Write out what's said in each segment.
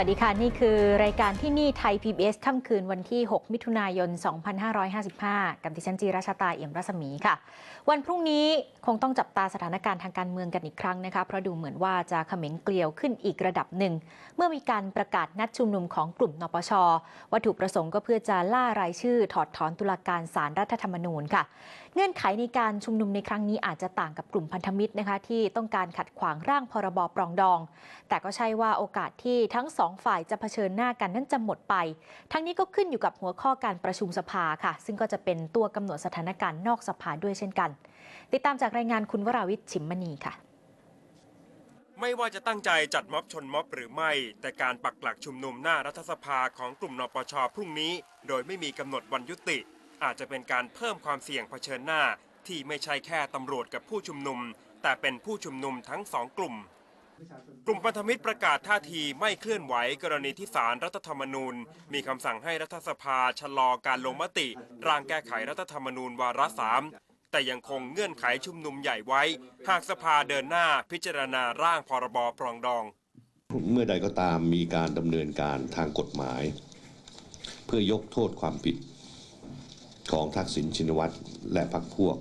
วัสดีค่ะ นี่คือรายการที่นี่ไทย PBS ค่ำคืนวันที่ 6 มิถุนายน 2555 กับดิฉันจีราชาตาเอี่ยมรัศมีค่ะ วันพรุ่งนี้คงต้องจับตาสถานการณ์ทางการเมืองกันอีกครั้งนะคะ เพราะดูเหมือนว่าจะเขม็งเกลียวขึ้นอีกระดับหนึ่ง เมื่อมีการประกาศนัดชุมนุมของกลุ่มนปช วัตถุประสงค์ก็เพื่อจะล่ารายชื่อ ถอดถอนตุลาการศารรัฐธรรมนูญค่ะ เงื่อนไขในการชุมนุมในครั้งนี้อาจจะต่างกับกลุ่มพันธมิตรนะคะที่ต้องการขัดขวางร่างพรบปรองดอง แต่ก็ใช่ว่าโอกาสที่ทั้งสององฝ่ายจะเผชิญหน้ากันนั้นจะหมดไป ทั้งนี้ก็ขึ้นอยู่กับหัวข้อการประชุมสภาค่ะ ซึ่งก็จะเป็นตัวกำหนดสถานการณ์นอกสภาด้วยเช่นกัน ติดตามจากรายงานคุณวราวิทย์ชิมมณีค่ะไม่ว่าจะตั้งใจจัดม็อบชนม็อบหรือไม่ แต่การปักหลักชุมนุมหน้ารัฐสภาของกลุ่มนปชพรุ่งนี้ โดยไม่มีกำหนดวันยุติ อาจจะเป็นการเพิ่มความเสี่ยงเผชิญหน้า ที่ไม่ใช่แค่ตำรวจกับผู้ชุมนุม แต่เป็นผู้ชุมนุมทั้งสองกลุ่ม กลุ่มพันธมิตรประกาศท่าทีไม่เคลื่อนไหวกรณีที่ศาลรรัฐธรรมนูญ มีคำสั่งให้รัฐสภาชะลอการลงมติ ร่างแก้ไขรัฐธรรมนูญวาระสามแต่ยังคงเงื่อนไขชุมนุมใหญ่ไว้ หากสภาเดินหน้าพิจารณาร่างพรบปรองดอง เมื่อใดก็ตามมีการดำเนินการทางกฎหมาย เพื่อยกโทษความผิด ของทักษิณชินวัตรและพรรคพวก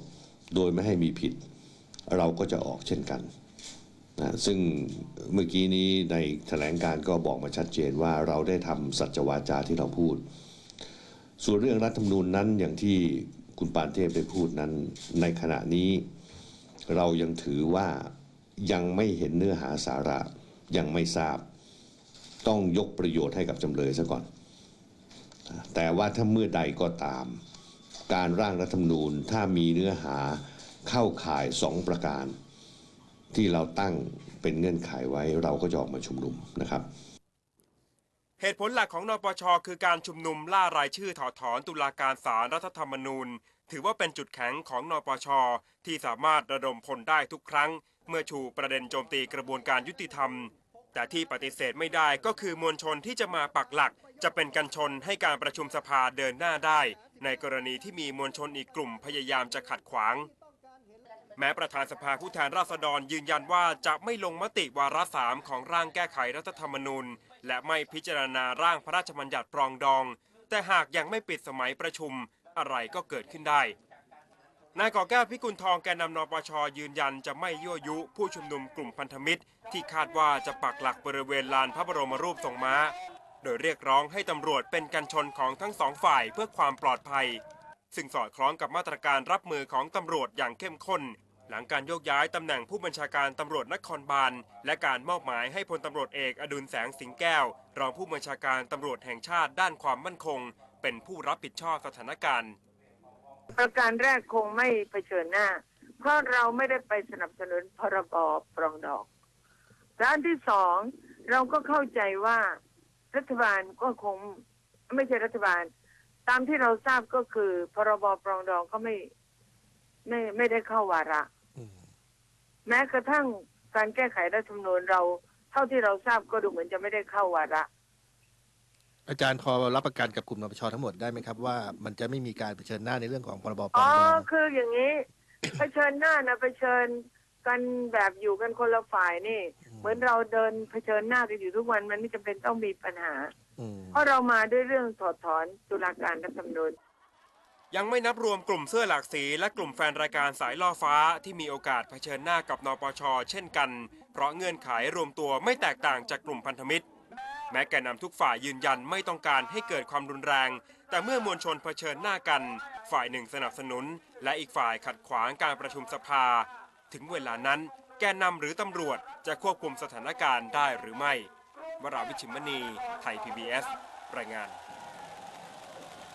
โดยไม่ให้มีผิด เราก็จะออกเช่นกัน นะซึ่งเมื่อกี้นี้ในแถลงการก็บอกมาชัดเจนว่าเราได้ทำสัจวาจาที่เราพูด ส่วนเรื่องรัฐธรรมนูญนั้นอย่างที่คุณปานเทพได้พูดนั้น ในขณะนี้เรายังถือว่ายังไม่เห็นเนื้อหาสาระยังไม่ทราบ ต้องยกประโยชน์ให้กับจำเลยซะก่อน แต่ว่าถ้าเมื่อใดก็ตาม การร่างรัฐธรรมนูญถ้ามีเนื้อหาเข้าข่ายสองประการ ที่เราตั้งเป็นเงื่อนไขไว้เราก็จะออกมาชุมนุมนะครับ เหตุผลหลักของนปช คือการชุมนุมล่ารายชื่อถอดถอนตุลาการศาลรัฐธรรมนูญ ถือว่าเป็นจุดแข็งของนปช ที่สามารถระดมพลได้ทุกครั้ง เมื่อชูประเด็นโจมตีกระบวนการยุติธรรม แต่ที่ปฏิเสธไม่ได้ก็คือมวลชนที่จะมาปักหลัก จะเป็นกันชนให้การประชุมสภาเดินหน้าได้ ในกรณีที่มีมวลชนอีกกลุ่มพยายามจะขัดขวาง แม้ประธานสภาผู้แทนราษฎรยืนยันว่าจะไม่ลงมติวาระสามของร่างแก้ไขรัฐธรรมนูญ และไม่พิจารณาร่างพระราชบัญญัติปรองดอง แต่หากยังไม่ปิดสมัยประชุมอะไรก็เกิดขึ้นได้นายก่อแก้วพิกุลทองแกนนำนปชยืนยันจะไม่ยั่วยุผู้ชุมนุมกลุ่มพันธมิตร ที่คาดว่าจะปักหลักบริเวณลานพระบรมรูปทรงม้า โดยเรียกร้องให้ตำรวจเป็นกันชนของทั้งสองฝ่ายเพื่อความปลอดภัย ซึ่งสอดคล้องกับมาตรการรับมือของตำรวจอย่างเข้มข้น หลังการโยกย้ายตำแหน่งผู้บัญชาการตำรวจนครบาลและการมอบหมายให้พลตำรวจเอกอดุลแสงสิงแก้ว รองผู้บัญชาการตำรวจแห่งชาติด้านความมั่นคง เป็นผู้รับผิดชอบสถานการณ์ประการแรกคงไม่เผชิญหน้า เพราะเราไม่ได้ไปสนับสนุนพรบปรองดองและอันที่สองเราก็เข้าใจว่ารัฐบาลก็คงไม่ใช่รัฐบาล ตามที่เราทราบก็คือพรบปรองดองก็ไม่ไม่ไม่ได้เข้าวาระ แม้กระทั่งการแก้ไขรัฐธรรมนูญเราเท่าที่เราทราบก็ดูเหมือนจะไม่ได้เข้าวาระอาจารย์พอรับประกันกับกลุ่มนปชทั้งหมดได้ไหมครับ ว่ามันจะไม่มีการเผชิญหน้าในเรื่องของพรบปรอ๋อองดองคืออย่างนี้เผชิญหน้านะเผชิญกันแบบอยู่กันคนละฝ่ายนี่ เหมือนเราเดินเผชิญหน้ากันอยู่ทุกวันมันไม่จำเป็นต้องมีปัญหามเพราะเรามาด้วยเรื่องถอดถอนตุลาการรัฐธรรมนูญ ยังไม่นับรวมกลุ่มเสื้อหลากสี และกลุ่มแฟนรายการสายล่อฟ้าที่มีโอกาสเผชิญหน้ากับนปช เช่นกัน เพราะเงื่อนไขรวมตัวไม่แตกต่างจากกลุ่มพันธมิตร แม้แกนนำทุกฝ่ายยืนยันไม่ต้องการให้เกิดความรุนแรง แต่เมื่อมวลชนเผชิญหน้ากัน ฝ่ายหนึ่งสนับสนุน และอีกฝ่ายขัดขวางการประชุมสภา ถึงเวลานั้น แกนนำหรือตำรวจจะควบคุมสถานการณ์ได้หรือไม่วราวิชิมณี ไทย PBS รายงาน